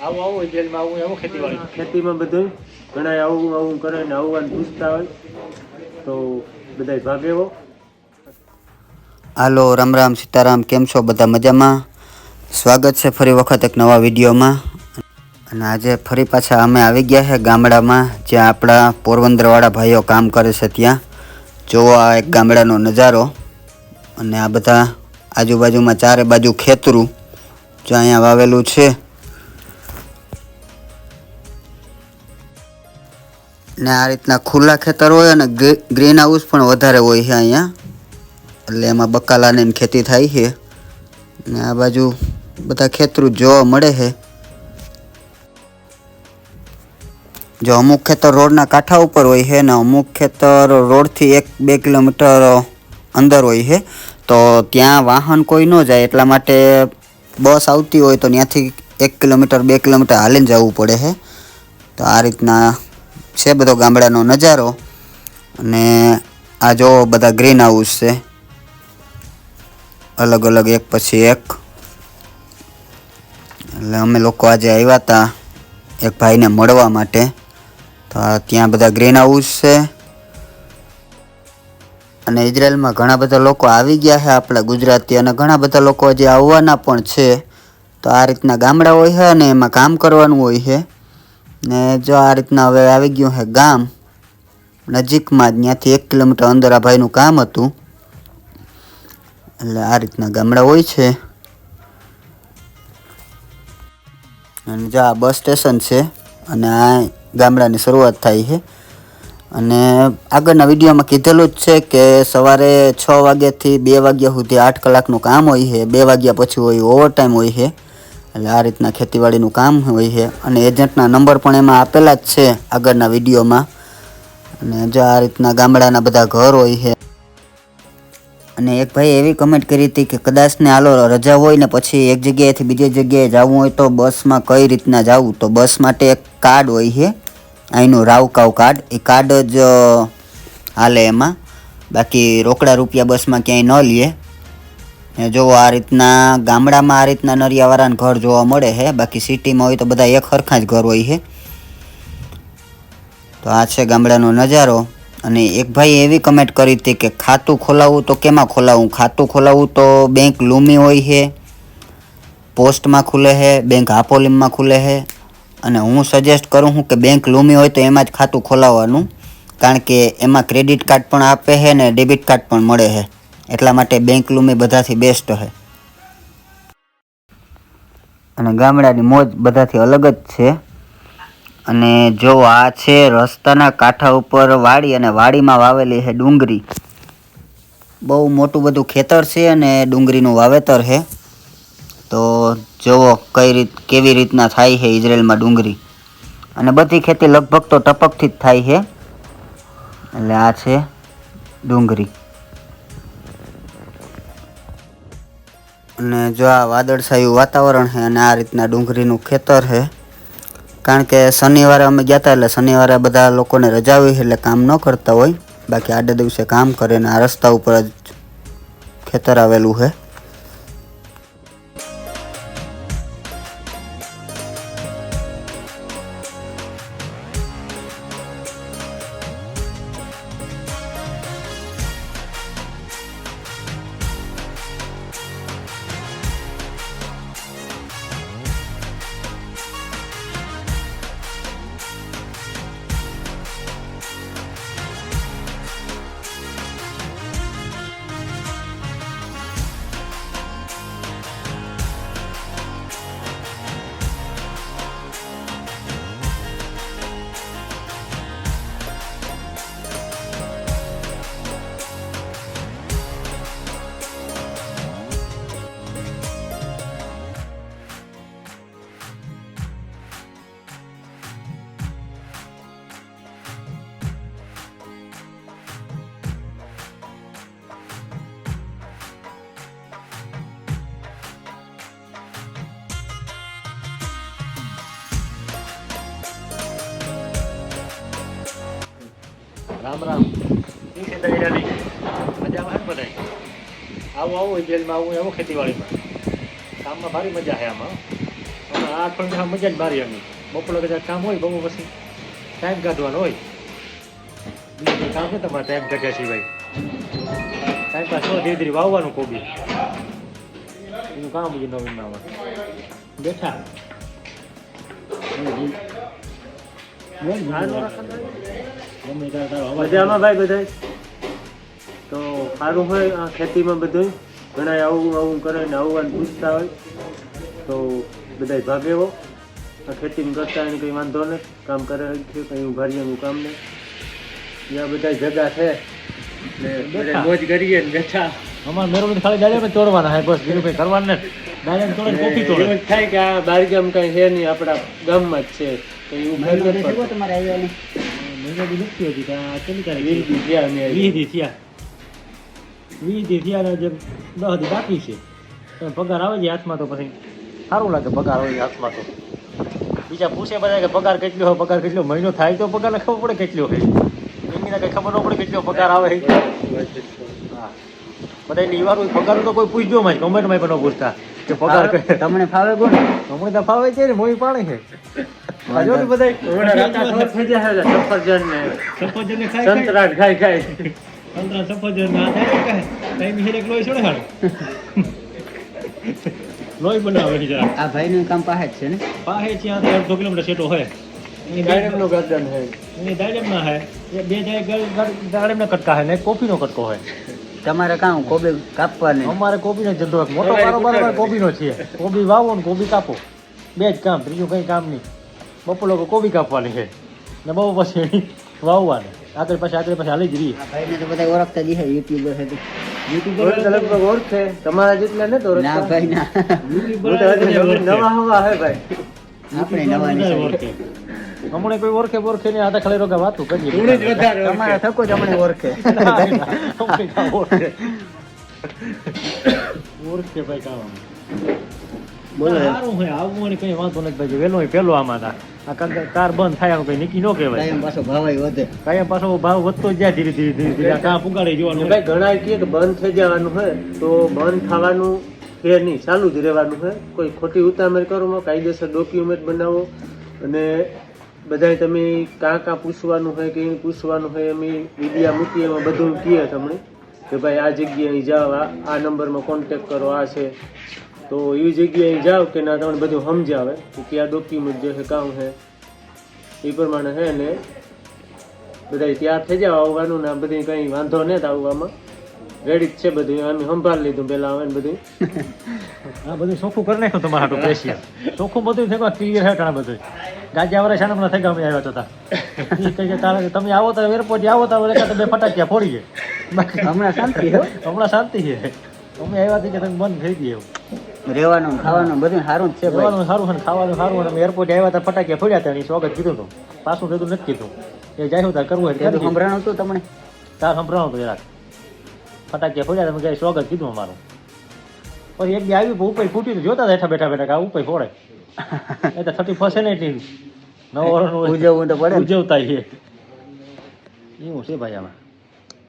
આવું આવું જેલમાં આવું આવું ખેતીવાડી. ખેતીમાં બધું ઘણા આવું આવું કરે ને આવું પૂછતા હોય તો બધા ભાગ એવો. હાલો રામ રામ સીતારામ કેમ છો બધા મજામાં? સ્વાગત છે ફરી વખત એક નવા વિડીયોમાં. અને આજે ફરી પાછા અમે આવી ગયા છે ગામડામાં જ્યાં આપણા પોરબંદરવાળા ભાઈઓ કામ કરે છે ત્યાં. જોવો આ એક ગામડાનો નજારો. અને આ બધા આજુબાજુમાં ચારે બાજુ ખેતરું જો અહીંયા વાવેલું છે. ને આ રીતના ખુલ્લા ખેતર હોય અને ગ્રીન હાઉસ પણ વધારે હોય છે અહીંયા. એટલે એમાં બકાલાની ને ખેતી થાય છે. ને આ બાજુ બધા ખેતરું જોવા મળે છે. જો અમુક ખેતર રોડના કાંઠા ઉપર હોય છે ને અમુક ખેતર રોડથી એક બે કિલોમીટર અંદર હોય છે. તો ત્યાં વાહન કોઈ ન જાય એટલા માટે બસ આવતી હોય તો ત્યાંથી એક કિલોમીટર, બે કિલોમીટર હાલીને જવું પડે છે. તો આ રીતના છે બધો ગામડાનો નજારો. અને આ જો બધા ગ્રીન હાઉસ છે. અલગ અલગ એક પછી એક. એટલે અમે લોકો આજે આવ્યા હતા એક ભાઈને મળવા માટે. તો આ ત્યાં બધા ગ્રીન હાઉસ છે. અને ઇઝરાયલમાં ઘણા બધા લોકો આવી ગયા છે આપણા ગુજરાતી અને ઘણા બધા લોકો હજી આવવાના પણ છે. તો આ રીતના ગામડા હોય છે અને એમાં કામ કરવાનું હોય છે. ને જો આ રીતના હવે આવી ગયું છે ગામ, નજીકમાં જ ત્યાંથી એક કિલોમીટર અંદર આ ભાઈનું કામ હતું. એટલે આ રીતના ગામડા હોય છે. અને જો આ બસ સ્ટેશન છે અને આ ગામડાની શરૂઆત થાય છે. અને આગળના વિડીયોમાં કીધેલું જ છે કે સવારે છ વાગ્યાથી બે વાગ્યા સુધી આઠ કલાકનું કામ હોય છે. બે વાગ્યા પછી હોય ઓવરટાઈમ હોય છે. એટલે આ રીતના ખેતીવાડીનું કામ હોય છે. અને એજન્ટના નંબર પણ એમાં આપેલા જ છે આગળના વિડીયોમાં. અને જો આ રીતના ગામડાના બધા ઘર હોય છે. અને એક ભાઈ એવી કમેન્ટ કરી હતી કે કદાચ ને હાલો રજા હોય ને પછી એક જગ્યાએથી બીજી જગ્યાએ જવું હોય તો બસમાં કઈ રીતના જવું? તો બસ માટે એક કાર્ડ હોય છે. અહીંનું રાવકાવ કાર્ડ. એ કાર્ડ જ હાલે એમાં. બાકી રોકડા રૂપિયા બસમાં ક્યાંય ન લે. ને જો આ રીતના ગામડામાં આ રીતના નરિયાવાળાને ઘર જોવા મળે છે બાકી સિટીમાં હોય તો બધા એક સરખા જ ઘર હોય છે તો આ છે ગામડાનો નજારો અને એક ભાઈ એવી કમેન્ટ કરી હતી કે ખાતું ખોલાવવું તો કેમાં ખોલાવવું ખાતું ખોલાવવું તો બેંક લૂમી હોય છે પોસ્ટમાં ખુલે છે બેંક હાપોલીમમાં ખુલે છે અને હું સજેસ્ટ કરું છું કે બેંક લૂમી હોય તો એમાં જ ખાતું ખોલાવવાનું, કારણ કે એમાં ક્રેડિટ કાર્ડ પણ આપે છે ને ડેબિટ કાર્ડ પણ મળે છે એટલા માટે બેંક લૂમી બધાથી બેસ્ટ છે અને ગામડાની મોજ બધાથી અલગ જ છે. અને જો આ છે રસ્તાના કાંઠા ઉપર વાડી અને વાડીમાં વાવેલી છે ડુંગળી બહુ મોટું બધું ખેતર છે અને ડુંગળીનું વાવેતર છે તો જુઓ કઈ રીત, કેવી રીતના થાય છે ઇઝરાયલમાં ડુંગળી અને બધી ખેતી લગભગ તો ટપકથી જ થાય છે એટલે આ છે ડુંગળી અને જો આ વાદળછાયું વાતાવરણ છે અને આ રીતના ડુંગળીનું ખેતર છે, કારણ કે શનિવારે અમે ગયા હતા એટલે શનિવારે બધા લોકોને રજા હોય એટલે કામ ન કરતા હોય, બાકી આડે દિવસે કામ કરે ને આ રસ્તા ઉપર જ ખેતર આવેલું છે. રામ રામ. ઈ છે દરિયાની મજામાં બધાય. આવું આવું જેલમાં આવું આવું ખેતીવાડીમાં. કામમાં ભારી મજા છે આમાં. આ અઠવાડિયે મજા જ મારી અમે બપોરે કદાચ કામ હોય બહુ પછી ટાઈમ કાઢવાનો હોય. બીજું કામ છે તમારે ટાઈમ કાઢ્યા સિવાય? ટાઈમ પાસ ધીરે ધીરે વાવવાનું કોબી. એનું કામ બીજું નવીનમાં બેઠા. તારો અવાજ મજામાં ભાઈ બધા તો સારું હોય આ ખેતીમાં બધું ઘણા આવું આવું કરે ને આવું પૂછતા હોય. તો બધા ભાગ એવો આ ખેતીમાં કરતા એને કંઈ વાંધો નહીં. કામ કરે છે કંઈ ઉઘાડીએનું કામ નહીં. ત્યાં બધા જગા છે. મોજ કરીએ ને બેઠા. અમારે મેરોડી ખાલી ડાયરેક્ટ તોડવાના હે બસ બીજું કરવાના ડાયરેક્ટ તોડે કોફી તોડે. એવું થાય કે આ બારગામ કઈ છે નહીં. આપણા ગામમાં જ છે. તો એવું. તમારે આવ્યા દી નથી હતી કેટલી તારીખ વીસ થયા વીસ થયા જે દસ દી બાકી છે પગાર આવે છે હાથમાં તો પછી સારું લાગે પગાર આવે હાથમાં તો બીજા પૂછે બધા કે પગાર કેટલો હોય પગાર કેટલો મહિનો થાય તો પગાર ખબર પડે કેટલો હોય એમની કઈ ખબર ન પડે કેટલો પગાર આવે હા બધા ઈવાનું પગાર તો કોઈ પૂછજો માં કમેન્ટમાં પણ ન પૂછતા કે પગાર તમને ફાવે કોણ હમણાં તો ફાવે છે ને મોઈ પાડે છે આ ને બધાય હમણાં રાતા ખબર થઈ જાય છે, સફરજન ને સફરજનને ખાઈ ખાઈ. સંતરાટ ખાઈ ખાઈ. અંતરા સફરજન ના થાય ટાઈમ હેરેક લોહી છોડે હાડું લોહી બનાવે છે આ. ભાઈનું કામ પાસે છે ને? અડધો કિલોમીટર સેટો હોય. ગાયરમનું ગરદન છે એની દાડમના હે એ બે જાય દાડમના કટકા હે ને કોફીનો કટકો હોય. તમારે કામ કોબી કાપવાની? અમારે કોબીનો જ ધંધો મોટો કારોબાર કોબીનો છે. કોબી વાવો ને કોબી કાપો. બે જ કામ બીજું કઈ કામ નહીં. બપોર લોકો કોબી કાપવાની છે? ને બહુ પછી વાવવાની. આગળ પાછી આગળ પાછી હાલી જ રહી. આ ભાઈને તો બધા ઓળખતા જ છે યુટ્યુબર છે ઓળખ તો લગભગ ઓળખે તમારા જેટલા ને તો ના ભાઈ ના. નવી- હવા હે ભાઈ. આપણે નવા નહીં ઓળખે. હમણે કોઈ ઓળખે ઓળખે ને આતા ખાલી રોગા વાતું કરીએ થોડું જ વધારે તમારા થકો જ હમણે ઓળખે. ઓળખે ભાઈ કામ સારું હોય આવવું કઈ વાંધો નથી ભાઈ વહેલો પેલો આમાં હતા આ કાર- કાર બંધ થાય આમ કઈ નીકી ન કહેવાય. કાયમ પાછો ભાવ વધે. કાયમ પાછો ભાવ વધતો જ જાય ધીરે ધીરે ધીરે ધીરે. કાં પુગાડી જવાનું ભાઈ ઘણા કહે કે બંધ થઈ જવાનું હોય તો બંધ થવાનું છે નહીં ચાલુ જ રહેવાનું હોય. કોઈ ખોટી ઉતામળ કરો કાયદેસર ડોક્યુમેન્ટ બનાવો અને બધાય તમે કાં કાં પૂછવાનું હોય કે પૂછવાનું હોય અમે મીડિયા મૂકીએ એમાં બધું કહીએ તમને કે ભાઈ આ જગ્યાએ જાઓ આ આ નંબરમાં કોન્ટેક કરો આ છે. તો એવી જગ્યાએ જાઓ કે ના તમને બધું સમજાવે કે કયા ડોક્યુમેન્ટ જે છે કામ છે એ પ્રમાણે છે ને બધા તૈયાર થઈ જાવ આવવાનું ને આ બધી કંઈ વાંધો નહીં આવવામાં રેડી જ છે બધું. અમે સંભાળ લીધું પેલા આવે ને બધું. આ બધું ચોખ્ખું કરી નાખ્યું તમારા હાટું પ્રેશિયર ચોખ્ખું બધું થઈ ગયું ક્લિયર છે ઘણા બધું. ગાજ્યા વાળા શાના થઈ ગયા અમે આવ્યા તો તા. ઈ કે તારે તમે આવો તો એરપોર્ટ આવો તો એટલે તમે ફટાકિયા ફોડી જાય બાકી હમણાં શાંતિ હો હમણાં શાંતિ છે. અમે આવ્યા હતી કે તમે બંધ થઈ ગયું એવું. રહેવાનું ખાવાનું બધું સારું જ છે રહેવાનું સારું છે ખાવાનું સારું અને એરપોર્ટ આવ્યા હતા ફટાકિયા ફોડ્યા હતા એની સ્વાગત કીધું હતું. પાછું થતું નથી કીધું. એ જાય તાર કરવું હોય ત્યારે સંભળાણું હતું તમને? તાર સંભળાણું હતું જરાક. ફટાકિયા ફોડ્યા તમે ક્યાંય સ્વાગત કીધું અમારું. પછી એક પણ ઉપર ફૂટ્યું તો જોતા બેઠા બેઠા બેઠા આ ઉપર ફોડે. એ તો થર્ટી ફર્સ્ટ ને એટલી નવ ઉજવવું તો પડે. ઉજવતા છે એવું છે ભાઈ આમાં.